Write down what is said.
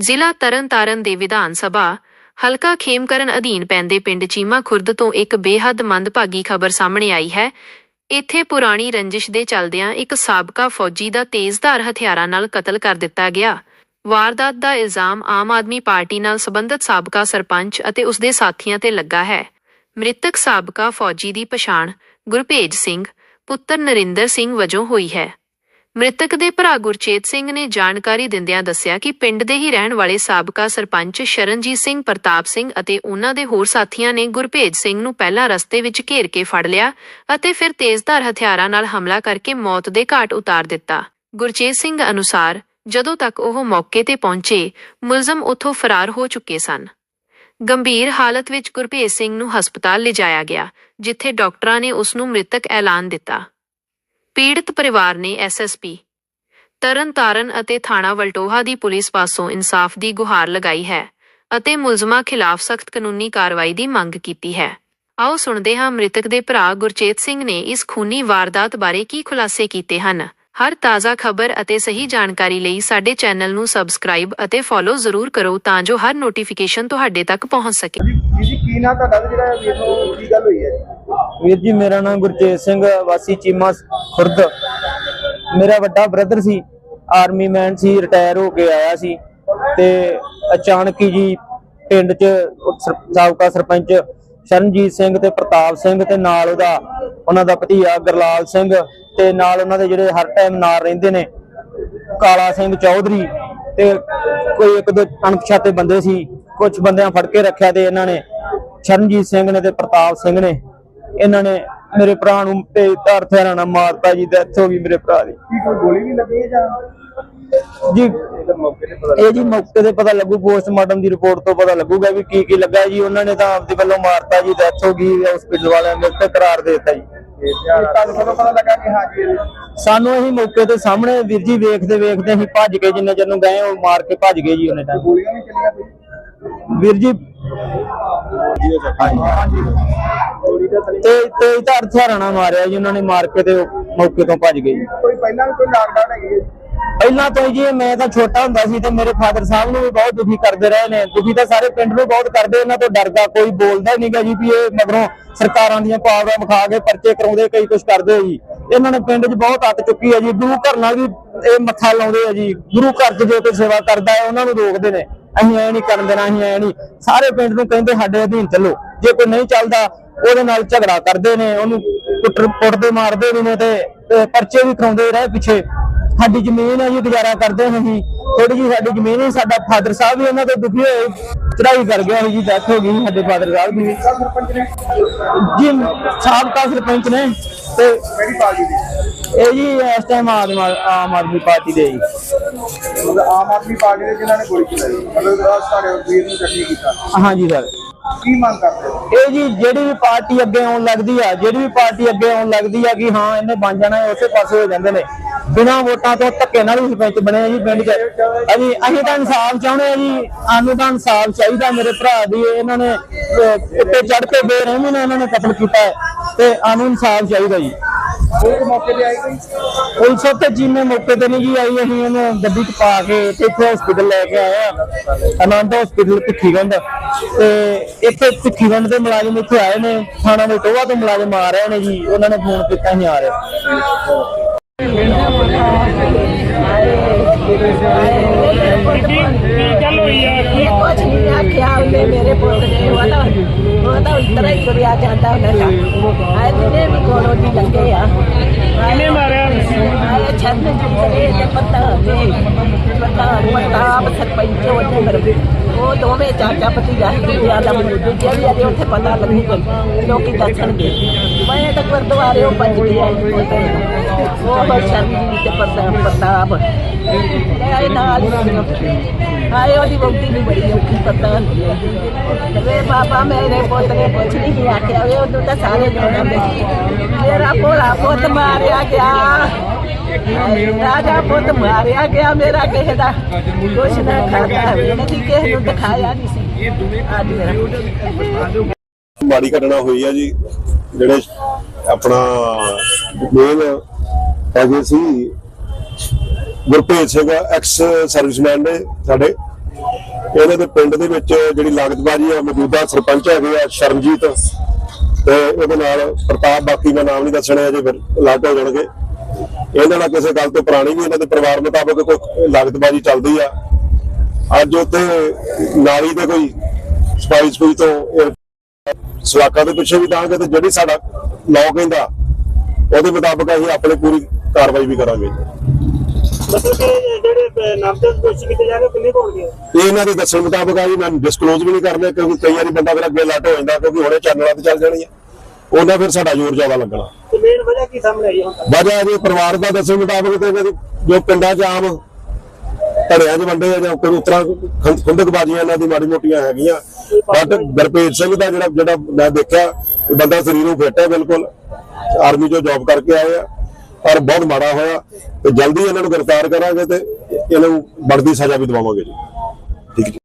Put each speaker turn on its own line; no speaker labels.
ਜ਼ਿਲ੍ਹਾ ਤਰਨਤਾਰਨ ਦੇ ਵਿਧਾਨ ਸਭਾ, ਹਲਕਾ ਖੇਮਕਰਨ ਅਧੀਨ ਪੈਂਦੇ ਪਿੰਡ ਚੀਮਾ ਖੁਰਦ ਤੋਂ ਇੱਕ ਬੇਹੱਦ ਮੰਦਭਾਗੀ ਖਬਰ ਸਾਹਮਣੇ ਆਈ ਹੈ। ਇੱਥੇ ਪੁਰਾਣੀ ਰੰਜਿਸ਼ ਦੇ ਚੱਲਦਿਆਂ ਇੱਕ ਸਾਬਕਾ ਫੌਜੀ ਦਾ ਤੇਜ਼ਧਾਰ ਹਥਿਆਰਾਂ ਨਾਲ ਕਤਲ ਕਰ ਦਿੱਤਾ ਗਿਆ। ਵਾਰਦਾਤ ਦਾ ਇਲਜ਼ਾਮ ਆਮ ਆਦਮੀ ਪਾਰਟੀ ਨਾਲ ਸੰਬੰਧਿਤ ਸਾਬਕਾ ਸਰਪੰਚ ਅਤੇ ਉਸ ਦੇ ਸਾਥੀਆਂ ਤੇ ਲੱਗਾ ਹੈ। ਮ੍ਰਿਤਕ ਸਾਬਕਾ ਫੌਜੀ ਦੀ ਪਛਾਣ ਗੁਰਭੇਜ ਸਿੰਘ, ਪੁੱਤਰ ਨਰਿੰਦਰ ਸਿੰਘ ਵਜੋਂ ਹੋਈ ਹੈ। ਮ੍ਰਿਤਕ ਦੇ ਭਰਾ ਗੁਰਚੇਤ ਸਿੰਘ ਨੇ ਜਾਣਕਾਰੀ ਦਿੰਦਿਆਂ ਦੱਸਿਆ ਕਿ ਪਿੰਡ ਦੇ ਹੀ ਰਹਿਣ ਵਾਲੇ ਸਾਬਕਾ ਸਰਪੰਚ ਸ਼ਰਨਜੀਤ ਸਿੰਘ, ਪ੍ਰਤਾਪ ਸਿੰਘ ਅਤੇ ਉਹਨਾਂ ਦੇ ਹੋਰ ਸਾਥੀਆਂ ਨੇ ਗੁਰਭੇਜ ਸਿੰਘ ਨੂੰ ਪਹਿਲਾਂ ਰਸਤੇ ਵਿੱਚ ਘੇਰ ਕੇ ਫੜ ਲਿਆ ਅਤੇ ਫਿਰ ਤੇਜ਼ਧਾਰ ਹਥਿਆਰਾਂ ਨਾਲ ਹਮਲਾ ਕਰਕੇ ਮੌਤ ਦੇ ਘਾਟ ਉਤਾਰ ਦਿੱਤਾ। ਗੁਰਚੇਤ ਸਿੰਘ ਅਨੁਸਾਰ, ਜਦੋਂ ਤੱਕ ਉਹ ਮੌਕੇ ਤੇ ਪਹੁੰਚੇ, ਮੁਲਜ਼ਮ ਉੱਥੋਂ ਫਰਾਰ ਹੋ ਚੁੱਕੇ ਸਨ। ਗੰਭੀਰ ਹਾਲਤ ਵਿੱਚ ਗੁਰਭੇਜ ਸਿੰਘ ਨੂੰ ਹਸਪਤਾਲ ਲਿਜਾਇਆ ਗਿਆ, ਜਿੱਥੇ ਡਾਕਟਰਾਂ ਨੇ ਉਸ ਨੂੰ ਮ੍ਰਿਤਕ ਐਲਾਨ ਦਿੱਤਾ। ਪੀੜਤ ਪਰਿਵਾਰ ਨੇ ਐਸਐਸਪੀ ਤਰਨਤਾਰਨ ਅਤੇ ਥਾਣਾ ਵਲਟੋਹਾ ਦੀ ਪੁਲਿਸ ਪਾਸੋਂ ਇਨਸਾਫ ਦੀ ਗੁਹਾਰ ਲਗਾਈ ਹੈ ਅਤੇ ਮੁਲਜ਼ਮਾਂ ਖਿਲਾਫ ਸਖਤ ਕਾਨੂੰਨੀ ਕਾਰਵਾਈ ਦੀ ਮੰਗ ਕੀਤੀ ਹੈ। ਆਓ ਸੁਣਦੇ ਹਾਂ ਮ੍ਰਿਤਕ ਦੇ ਭਰਾ ਗੁਰਚੇਤ ਸਿੰਘ ਨੇ ਇਸ ਖੂਨੀ ਵਾਰਦਾਤ ਬਾਰੇ ਕੀ ਖੁਲਾਸੇ ਕੀਤੇ ਹਨ। ਹਰ ਤਾਜ਼ਾ ਖਬਰ ਅਤੇ ਸਹੀ ਜਾਣਕਾਰੀ ਲਈ ਸਾਡੇ ਚੈਨਲ ਨੂੰ ਸਬਸਕ੍ਰਾਈਬ ਅਤੇ ਫੋਲੋ ਜ਼ਰੂਰ ਕਰੋ ਤਾਂ ਜੋ ਹਰ ਨੋਟੀਫਿਕੇਸ਼ਨ ਤੁਹਾਡੇ ਤੱਕ ਪਹੁੰਚ ਸਕੇ।
ਜੀ ਜੀ ਜੀ ਕੀ ਨਾਂ ਤੁਹਾਡਾ ਤੇ ਜਿਹੜਾ ਵੀਰ ਨੂੰ ਕੀ ਗੱਲ ਹੋਈ ਹੈ? ਜੀ
ਵੀਰ ਜੀ ਮੇਰਾ ਨਾਮ ਗੁਰਚੇਤ ਸਿੰਘ ਵਾਸੀ ਚੀਮਾ ਖੁਰਦ। ਮੇਰਾ ਵੱਡਾ ਬ੍ਰਦਰ ਸੀ ਆਰਮੀ ਮੈਨ ਸੀ ਰਿਟਾਇਰ ਹੋ ਕੇ ਆਇਆ ਸੀ ਤੇ ਅਚਾਨਕ ਹੀ ਜੀ ਪਿੰਡ 'ਚ ਸਾਬਕਾ ਸਰਪੰਚ ਸ਼ਰਨਜੀਤ ਸਿੰਘ ਤੇ ਪ੍ਰਤਾਪ ਸਿੰਘ ਤੇ ਨਾਲ ਉਹਦਾ, ਉਹਨਾਂ ਦਾ ਭਤੀਆ ਗਰਲਾਲ ਸਿੰਘ ਤੇ ਨਾਲ ਉਹਨਾਂ ਦੇ ਜਿਹੜੇ ਹਰ ਟਾਈਮ ਨਾਲ ਰਹਿੰਦੇ ਨੇ, ਕਾਲਾ ਸਿੰਘ ਚੌਧਰੀ ਤੇ ਕੋਈ ਇੱਕ ਦੋ ਅਣਪਛਾਤੇ ਬੰਦੇ ਸੀ ਕੁਝ ਬੰਦਿਆਂ ਫੜ ਕੇ ਰੱਖਿਆ ਤੇ ਇਹਨਾਂ ਨੇ ਸ਼ਰਨਜੀਤ ਸਿੰਘ ਨੇ ਤੇ ਪ੍ਰਤਾਪ ਸਿੰਘ ਨੇ, ਇਹਨਾਂ ਨੇ ਮੇਰੇ ਭਰਾ ਨੂੰ ਤੇ ਧਾਰ ਹਥਿਆਰਾਂ ਮਾਰਤਾ ਜੀ ਡੈਥ ਹੋ ਗਈ ਮੇਰੇ ਭਰਾ ਦੀ।
ਕੀ ਕੋਈ ਗੋਲੀ ਵੀ ਲੱਗੀ ਜਾਂ?
ਜੀ। ਇਹ ਜੀ ਮੌਕੇ ਤੇ ਪਤਾ ਲੱਗੂ ਪੋਸਟਮਾਰਟਮ ਦੀ ਰਿਪੋਰਟ ਤੋਂ ਪਤਾ ਲੱਗੂਗਾ ਵੀ ਕੀ ਕੀ ਲੱਗਾ ਜੀ। ਉਹਨਾਂ ਨੇ ਤਾਂ ਆਪਦੇ ਵੱਲੋਂ ਮਾਰਤਾ ਜੀ ਡੈਥ ਹੋ ਗਈ ਹਸਪੀਟਲ ਵਾਲਿਆਂ ਨੇ ਤੇ ਕਰਾਰ ਦੇ ਦਿੱਤਾ ਜੀ।
ਲੱਗਾ ਤੁਹਾਨੂੰ ਕਦੋਂ ਪਤਾ ਲੱਗਾ ਕਿ ਹਾਂ ਜੀ ਇਹ-
ਸਾਨੂੰ ਅਸੀਂ ਮੌਕੇ ਤੇ ਸਾਹਮਣੇ ਵੀਰ ਜੀ ਵੇਖਦੇ ਵੇਖਦੇ ਅਸੀਂ ਭੱਜ ਕੇ ਜਿੰਨੇ ਚਿਰ ਨੂੰ ਗਏ ਉਹ ਮਾਰ ਕੇ ਭੱਜ ਗਏ ਜੀ ਉਹਨੇ ਟਾਈਮ ਵੀਰ ਜੀ। ਤੇ ਤੇ ਧਾਰ ਹਥਿਆਰਾਂ ਮਾਰਿਆ ਜੀ ਉਹਨਾਂ ਨੇ ਮਾਰ ਕੇ ਤੇ ਮੌਕੇ ਤੋਂ ਭੱਜ ਗਏ ਜੀ।
ਕੋਈ ਪਹਿਲਾਂ ਵੀ ਕੋਈ ਲਾਕਡਾਊਨ ਹੈਗੀ?
ਪਹਿਲਾਂ ਤੋਂ ਹੀ ਜੀ, ਮੈਂ ਤਾਂ ਛੋਟਾ ਹੁੰਦਾ ਸੀ ਤੇ ਮੇਰੇ ਫਾਦਰ ਸਾਹਿਬ ਨੂੰ ਵੀ ਬਹੁਤ ਦੁਖੀ ਕਰਦੇ ਰਹੇ ਨੇ। ਦੁਖੀ ਤਾਂ ਸਾਰੇ ਪਿੰਡ ਨੂੰ ਬਹੁਤ ਕਰਦੇ, ਇਹਨਾਂ ਤੋਂ ਡਰਦਾ ਕੋਈ ਬੋਲਦਾ ਨਹੀਂਗਾ ਜੀ ਵੀ ਇਹ ਮਗਰੋਂ ਸਰਕਾਰਾਂ ਦੀਆਂ ਪਾਵਰਾਂ ਵਿਖਾ ਕੇ ਪਰਚੇ ਕਰਾਉਂਦੇ, ਕਈ ਕੁਝ ਕਰਦੇ ਜੀ। ਇਹਨਾਂ ਨੇ ਪਿੰਡ 'ਚ ਬਹੁਤ ਅੱਤ ਚੁੱਕੀ ਹੈ ਜੀ। ਗੁਰੂ ਘਰ ਨਾਲ ਵੀ ਇਹ ਮੱਥਾ ਲਾਉਂਦੇ ਆ ਜੀ। ਗੁਰੂ ਘਰ 'ਚ ਜੇ ਕੋਈ ਸੇਵਾ ਕਰਦਾ ਹੈ, ਉਹਨਾਂ ਨੂੰ ਰੋਕਦੇ ਨੇ। ਅਸੀਂ ਐ ਨਹੀਂ ਕਰਨ ਦੇਣਾ, ਅਸੀਂ ਐ ਨਹੀਂ ਸਾਰੇ ਪਿੰਡ ਨੂੰ ਕਹਿੰਦੇ ਸਾਡੇ ਅਧੀਨ ਚੱਲੋ। ਜੇ ਕੋਈ ਨਹੀਂ ਚੱਲਦਾ, ਉਹਦੇ ਨਾਲ ਝਗੜਾ ਕਰਦੇ ਨੇ। ਉਹਨੂੰ ਕੁੱਟਰ ਪੁੱਟਦੇ ਮਾਰਦੇ ਵੀ ਨੇ ਤੇ ਪਰਚੇ ਵੀ ਕਰਾਉਂਦੇ ਰਹੇ ਪਿੱਛੇ। ਸਾਡੀ ਜ਼ਮੀਨ ਹੈ ਜੀ ਗੁਜ਼ਾਰਾ ਕਰਦੇ ਹਾਂ ਅਸੀਂ। ਥੋੜੀ ਜੀ ਸਾਡੀ ਜ਼ਮੀਨ ਹੈ ਸਾਡਾ ਫਾਦਰ ਸਾਹਿਬ ਵੀ ਉਹਨਾਂ ਤੋਂ ਦੁਖੀ ਹੋਏ ਚੜਾਈ ਕਰ ਗਿਆ ਜੀ ਡੈਥ ਹੋ ਗਈ ਸਾਡੇ ਫਾਦਰ ਸਾਹਿਬ ਦੀ। ਜੀ ਸਾਬਕਾ ਸਰਪੰਚ ਨੇ ਤੇ
ਕਿਹੜੀ ਪਾਰਟੀ ਦੀ
ਇਹ ਜੀ ਇਸ ਟਾਈਮ ਆਮ ਆਦਮੀ ਪਾਰਟੀ ਦੇ ਜੀ।
ਆਮ ਆਦਮੀ ਪਾਰਟੀ ਦੇ ਜਿਨ੍ਹਾਂ ਨੇ ਗੋਲੀ ਚਲਾਈ ਮਤਲਬ ਸਾਡੇ ਵੀਰ ਨੂੰ ਜ਼ਖਮੀ ਕੀਤਾ।
ਹਾਂਜੀ ਸਰ
ਕੀ ਮੰਗ ਕਰਦੇ ਹੋ?
ਇਹ ਜੀ ਜਿਹੜੀ ਵੀ ਪਾਰਟੀ ਅੱਗੇ ਆਉਣ ਲੱਗਦੀ ਆ, ਜਿਹੜੀ ਵੀ ਪਾਰਟੀ ਅੱਗੇ ਆਉਣ ਲੱਗਦੀ ਆ ਕਿ ਹਾਂ ਇਹਨੇ ਬਣ ਜਾਣਾ ਉਸੇ ਪਾਸੇ ਹੋ ਜਾਂਦੇ ਨੇ। ਬਿਨਾਂ ਵੋਟਾਂ ਤੋਂ ਧੱਕੇ ਨਾਲ ਹੀ ਸਰਪੰਚ ਬਣੇ ਆ ਜੀ, ਪਿੰਡ 'ਚ। ਅਸੀਂ ਅਸੀਂ ਤਾਂ ਇਨਸਾਫ ਚਾਹੁੰਦੇ ਆ ਜੀ, ਸਾਨੂੰ ਤਾਂ ਇਨਸਾਫ ਚਾਹੀਦਾ ਮੇਰੇ ਭਰਾ ਦੀ, ਇਹਨਾਂ ਨੇ ਉੱਤੇ ਚੜ ਕੇ ਬੇਰਹਿਮੀ ਨਾਲ ਇਹਨਾਂ ਨੇ ਕਤਲ ਕੀਤਾ ਹੈ, ਤੇ ਸਾਨੂੰ ਇਨਸਾਫ ਚਾਹੀਦਾ ਜੀ।
ਕੋਈ ਮੌਕੇ ਤੇ ਆਈ ਕੋਈ?
ਪੁਲਿਸ ਉੱਤੇ ਜੀਨੇ ਮੌਕੇ ਤੇ ਨਹੀਂ ਜੀ ਆਈ ਅਸੀਂ ਇਹਨੂੰ ਗੱਡੀ 'ਚ ਪਾ ਕੇ ਤੇ ਇੱਥੇ ਹਸਪੀਟਲ ਲੈ ਕੇ ਆਏ ਆ। ਆਨੰਦ ਹਸਪੀਟਲ ਭਿੱਖੀਵਿੰਡ। ਤੇ ਇੱਥੇ ਭਿੱਖੀਵਿੰਡ ਦੇ ਮੁਲਾਜ਼ਮ ਇੱਥੇ ਆਏ ਨੇ ਥਾਣਾ ਦੇ ਟੋਆ ਤੋਂ ਮੁਲਾਜ਼ਮ ਆ ਰਹੇ ਨੇ ਜੀ ਉਹਨਾਂ ਨੇ ਫੋਨ ਕੀਤਾ ਅਸੀਂ ਆ ਰਹੇ
ਕੁਛ ਨਹੀਂ ਆਖਿਆ ਉਹਨੇ ਮੇਰੇ ਪੁੱਤ ਨੇ ਉਹਦਾ ਉਹਦਾ ਉਤਰਾ ਹੀ ਤੁਰਿਆ ਜਾਂਦਾ ਉਹਨਾਂ ਦਾ ਆਏ ਦਿਨੇ ਵੀ ਕੋਲੋਂ ਦੀ ਲੰਗੇ Ini barang. Chat, chat, chat, chat, chat, chat, chat, chat, chat, chat, chat, chat, chat, ਉਹ ਦੋਵੇਂ ਚਾਚਾ ਭਤੀਜਾ ਦੂਜਿਆਂ ਦਾ ਮੈਨੂੰ ਦੂਜੇ ਵੀ ਅਜੇ ਉੱਥੇ ਪਤਾ ਲੱਗੂਗਾ ਲੋਕੀ ਦੱਸਣਗੇ। ਮੈਂ ਤਾਂ ਗੁਰਦੁਆਰੇ ਉਹ ਭੱਜ ਗਿਆ ਉਹ ਬਸ਼ਰਮੀ ਤੇ ਪਤਾ ਪ੍ਰਤਾਪ। ਆਏ ਨਾਲ ਆਏ ਉਹਦੀ ਬੋਲਦੀ ਨਹੀਂ ਬੜੀ ਔਖੀ ਪਤਾ ਵੇ ਬਾਬਾ, ਮੇਰੇ ਪੁੱਤ ਨੇ ਕੁਛ ਨਹੀਂ ਆਖਿਆ। ਵੇ ਉਦੋਂ ਤਾਂ ਸਾਰੇ ਜੋੜਾਂ ਮੇਰਾ ਭੋਲਾ ਪੁੱਤ ਮਾਰਿਆ ਗਿਆ। ਰਾਜਾ ਪੁੱਤ ਮਾਰਿਆ ਗਿਆ ਮੇਰਾ ਕਿਸੇ ਦਾ। ਕੁਛ ਨਾ ਖਾਦਾ ਨਹੀਂ ਕਿਸੇ ਨੂੰ ਦਿਖਾਇਆ ਨਹੀਂ ਸੀ। ਅੱਜ ਮੇਰਾ
ਮਾੜੀ ਘਟਨਾ ਹੋਈ ਆ ਜੀ, ਜਿਹੜੇ ਆਪਣਾ ਮੇਨ ਹੈਗੇ ਸੀ, ਗੁਰਪ੍ਰੀਤ ਸਿੰਘ ਐਕਸ ਸਰਵਿਸਮੈਨ ਨੇ ਸਾਡੇ। ਇਹਨਾਂ ਦੇ ਪਿੰਡ ਦੇ ਵਿੱਚ ਜਿਹੜੀ ਲਾਗਤਬਾਜੀ ਆ, ਮੌਜੂਦਾ ਸਰਪੰਚ ਹੈਗੇ ਆ ਸ਼ਰਮਜੀਤ ਤੇ ਉਹਦੇ ਨਾਲ ਪ੍ਰਤਾਪ ਬਾਕੀ ਦਾ ਨਾਮ ਨਹੀਂ ਦੱਸਣਾ, ਅਜੇ ਫਿਰ ਅਲੱਗ ਹੋ ਜਾਣਗੇ। ਇਹਨਾਂ ਨਾਲ ਕਿਸੇ ਗੱਲ ਤੋਂ ਪੁਰਾਣੀ ਵੀ ਇਹਨਾਂ ਦੇ ਪਰਿਵਾਰ ਮੁਤਾਬਕ ਕੋਈ ਲਾਗਤਬਾਜੀ ਚੱਲਦੀ ਆ। ਅੱਜ ਉੱਥੇ ਨਾਲੀ ਦੇ ਕੋਈ ਸਫ਼ਾਈ ਸਫੂਈ ਤੋਂ ਸਲਾਕਾ ਦੇ ਪਿੱਛੇ ਵੀ ਦਾਂਗੇ ਤੇ ਜਿਹੜੀ ਸਾਡਾ ਲਾਅ ਕਹਿੰਦਾ ਉਹਦੇ ਮੁਤਾਬਕ ਅਸੀਂ ਆਪਣੀ ਪੂਰੀ ਕਾਰਵਾਈ ਵੀ ਕਰਾਂਗੇ।
ਮਤਲਬ ਕਿ ਜਿਹੜੇ ਨਾਮਜ਼ਦ ਦੋਸ਼ੀ ਕੀਤੇ ਜਾ ਰਹੇ ਕਿੰਨੇ ਹੋਣਗੇ?
ਇਹ ਇਹਨਾਂ ਦੇ ਦੱਸਣ ਮੁਤਾਬਕ ਆ ਜੀ ਮੈਂ ਡਿਸਕਲੋਜ਼ ਵੀ ਨਹੀਂ ਕਰਨਾ ਕਿਉਂਕਿ ਕਈ ਵਾਰੀ ਬੰਦਾ ਫਿਰ ਅੱਗੇ ਲੱਟ ਹੋ ਜਾਂਦਾ ਕਿਉਂਕਿ ਹੁਣੇ ਚੈਨਲਾਂ ਤੇ ਚੱਲ ਜਾਣੀ ਆ। ਉਹਨਾਂ ਫਿਰ ਸਾਡਾ ਜ਼ੋਰ ਜ਼ਿਆਦਾ ਲੱਗਣਾ।
ਤੇ ਮੇਨ ਵਜ੍ਹਾ ਕੀ ਸਾਹਮਣੇ ਆਈ ਹੁਣ
ਵਜ੍ਹਾ ਜੇ ਪਰਿਵਾਰ ਦਾ ਦੱਸਣ ਮੁਤਾਬਕ ਤੇ ਜੋ ਪਿੰਡਾਂ 'ਚ ਆਮ ਧੜਿਆਂ 'ਚ ਵੰਡੇ ਜਾਂ ਕੋਈ ਉਤਰਾ ਖੁੰਦਕਬਾਜ਼ੀਆਂ ਇਹਨਾਂ ਦੀ ਮਾੜੀ ਮੋਟੀਆਂ ਹੈਗੀਆਂ। ਬਟ ਗੁਰਪ੍ਰੀਤ ਸਿੰਘ ਦਾ ਜਿਹੜਾ ਜਿਹੜਾ ਮੈਂ ਦੇਖਿਆ ਇਹ ਬੰਦਾ ਸਰੀਰੋਂ ਫਿੱਟ ਹੈ ਬਿਲਕੁਲ ਆਰਮੀ 'ਚੋਂ ਜੌਬ ਕਰਕੇ ਆਏ ਆ ਪਰ ਬਹੁਤ ਮਾੜਾ ਹੋਇਆ। ਤੇ ਜਲਦੀ ਇਹਨਾਂ ਨੂੰ ਗ੍ਰਿਫਤਾਰ ਕਰਾਂਗੇ ਤੇ ਇਹਨਾਂ ਨੂੰ ਬਣਦੀ ਸਜ਼ਾ ਵੀ ਦਿਵਾਵਾਂਗੇ ਜੀ। ਠੀਕ